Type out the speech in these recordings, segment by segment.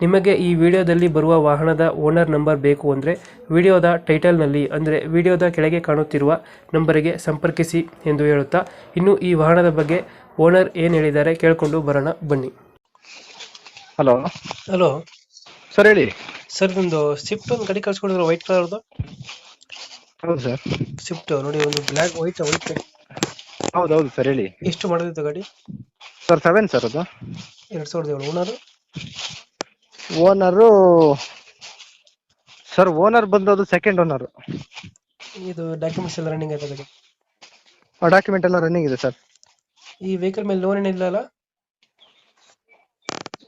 ನಿಮಗೆ ಈ ವಿಡಿಯೋದಲ್ಲಿ ಬರುವ ವಾಹನದ ಓನರ್ ನಂಬರ್ ಬೇಕು ಅಂದರೆ ವಿಡಿಯೋದ ಟೈಟಲ್ನಲ್ಲಿ ಅಂದರೆ ವಿಡಿಯೋದ ಕೆಳಗೆ ಕಾಣುತ್ತಿರುವ ನಂಬರಿಗೆ ಸಂಪರ್ಕಿಸಿ ಎಂದು ಹೇಳುತ್ತಾ ಇನ್ನು ಈ ವಾಹನದ ಬಗ್ಗೆ ಓನರ್ ಏನು ಹೇಳಿದ್ದಾರೆ ಕೇಳಿಕೊಂಡು ಬರೋಣ ಬನ್ನಿ. ಹಲೋ. ಹಲೋ. ಸರ್ ಹೇಳಿ. ಸರ್ ನಿಮ್ಮದು ಸ್ವಿಫ್ಟ್ ಒಂದು ಗಾಡಿ ಕಳ್ಸ್ಕೊಂಡಿದ್ರು ವೈಟ್ ಕಲರ್ದು? ಹೌದು ಸರ್. ಸ್ವಿಫ್ಟ್ ನೋಡಿ ಒಂದು ಬ್ಲ್ಯಾಕ್ ವೈಟ್ ವೈಟ್. ಹೌದು ಹೌದು ಸರ್ ಹೇಳಿ. ಎಷ್ಟು ಮಾಡೋದಿತ್ತು ಗಾಡಿ? ಸರ್ ಸೆವೆನ್ ಸರ್ ಅದು. ಎರಡು ಸಾವಿರದ ಏಳು ಓನರು? ಓನರು ಸರ್ ಓನರ್ ಬಂದದು ಸೆಕೆಂಡ್ ಓನರ್ ಇದು ಡಾಕ್ಯುಮೆಂಟ್ಸ್ ಎಲ್ಲ ರನ್ನಿಂಗ್ ಆಯ್ತಾ ಆ ಡಾಕ್ಯುಮೆಂಟ್ ಎಲ್ಲ ರನ್ನಿಂಗ್ ಇದೆ ಸರ್. ಈ ವೆಹಿಕಲ್ ಮೇಲೆ ಲೋನ್ ಏನಿಲ್ಲ ಅಲ್ಲ?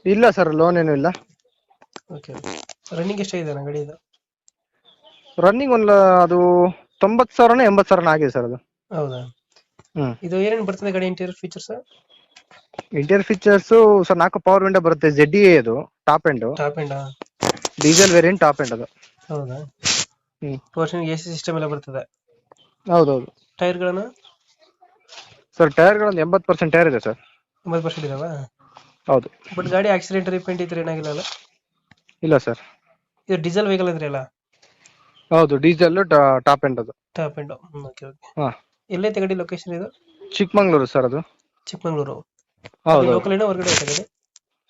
ಇಲ್ಲ ಸರ್ ಲೋನ್ ಏನು ಇಲ್ಲ. ಓಕೆ ರನ್ನಿಂಗ್ ಎಷ್ಟಾಗಿದೆ ಅಣ್ಣ ಗಾಡಿ ಇದು ರನ್ನಿಂಗ್ ಒಂದು ಅದು ತೊಂಬತ್ತು ಸಾವಿರನ ಎಂಬತ್ತು ಸಾವಿರನ ಆಗಿದೆ ಸರ್ ಅದು. ಹೌದಾ? ಇದು ಏನೇನು ಬರ್ತದೆ ಗಾಡಿ interior features interior features sir ನಾಲ್ಕು ಪವರ್ ವಿಂಡೋ ಬರುತ್ತೆ ಜೆಡ್ ಎ ಅದು top end top end diesel variant top end ಅದು. ಹೌದಾ? ಹ್ಮ್. ಪೋರ್ಷನ್ ಎ ಸಿ ಸಿಸ್ಟಮ್ ಎಲ್ಲ ಬರ್ತದೆ. ಟೈರ್ ಟೈರ್ಗಳನ್ನು ಸರ್ ಟೈರ್ಗಳೊಂದು ಎಂಬತ್ತು ಪರ್ಸೆಂಟ್ ಟೈರ್ ಇದೆ ಸರ್ ಒಂಬತ್ತು ಪರ್ಸೆಂಟ್ ಇದಾವ? ಹೌದು. ಬಟ್ ಗಾಡಿ ಆಕ್ಸಿಡೆಂಟ್ ರಿಪೇಂಟ್ ಇದ್ರೆ ಏನಾಗಿಲ್ಲ ಅಲ್ಲ? ಇಲ್ಲ ಸರ್ ಇದು ಡೀಸೆಲ್ ವೆಹಿಕಲ್ ಅಂದ್ರೆ ಅಲ್ಲ? ಹೌದು ಡೀಸೆಲ್ ಟಾಪ್ ಎಂಡ್ ಅದು. ಟಾಪ್ ಎಂಡ್ ಓಕೆ ಓಕೆ ಹಾ. ಎಲ್ಲೈತೆ ಗಾಡಿ ಲೊಕೇಶನ್ ಇದು? ಚಿಕ್ಕಮಂಗ್ಳೂರು ಸರ್ ಅದು. ಚಿಕ್ಕಮಂಗ್ಳೂರು. ಹೌದು ಲೋಕಲ್ ಏನೋ ಹೊರಗಡೆ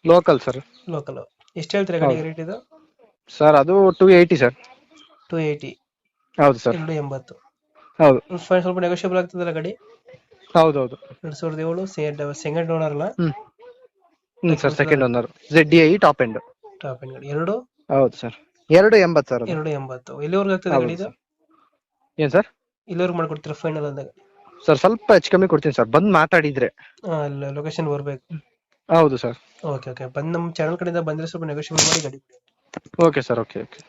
ಲೋಕಲ್ ಸರ್ ಲೋಕಲ್ ಎಷ್ಟು ಹೇಳ್ತೀರಾ ಗಾಡಿ ರೇಟ್ ಇದು? ಸರ್ ಅದು two eighty sir two eighty ಹೌದು ಸರ್ ಎರಡು ಎಂಬತ್ತು. ಹೌದು. ಫೈನ್ ಸ್ವಲ್ಪ ನೆಗೋಷಿಯಬಲ್ ಆಗ್ತದಲ್ಲ ಗಾಡಿ? ಹೌದು ಹೌದು ಎರಡು ಸಾವಿರದ ಏಳು ಸೆಕೆಂಡ್ ಓನರ್ ಅಲ್ಲ? ಹ್ಮ್. Sir second owner Z D I top end top end ಗಾಡಿ. ಎರಡು? ಹೌದು ಸರ್ ಎರಡು ಎಂಬತ್ತು ಸರ್ ಎರಡು ಎಂಬತ್ತು. ಎಲ್ಲಿವರೆಗೂ ಆಗ್ತದೆ ಗಾಡಿ ಇದು? ಏನ್ ಸರ್ ಇಲ್ಲಿವರೆಗೆ ಮಾಡ್ಕೊಡ್ತೀರಾ ಫೈನಲ್ ಅಂದಾಗ? ಸರ್ ಸ್ವಲ್ಪ ಹೆಚ್ಚು ಕಮ್ಮಿ ಕೊಡ್ತೀನಿ ಸರ್. ಬಂದು ಮಾತಾಡಿದ್ರೆ. ಲೊಕೇಶನ್ ಬರ್ಬೇಕು. ಹೌದು ಸರ್. ಓಕೆ ಓಕೆ ಬಂದು ನಮ್ಮ ಚಾನಲ್ ಕಡೆಯಿಂದ ಬಂದ್ರೆ ಸ್ವಲ್ಪ ನೆಗೋಷಿಯೇಟ್ ಮಾಡಿ ಗಾಡಿ ಓಕೆ ಸರ್ ಓಕೆ ಓಕೆ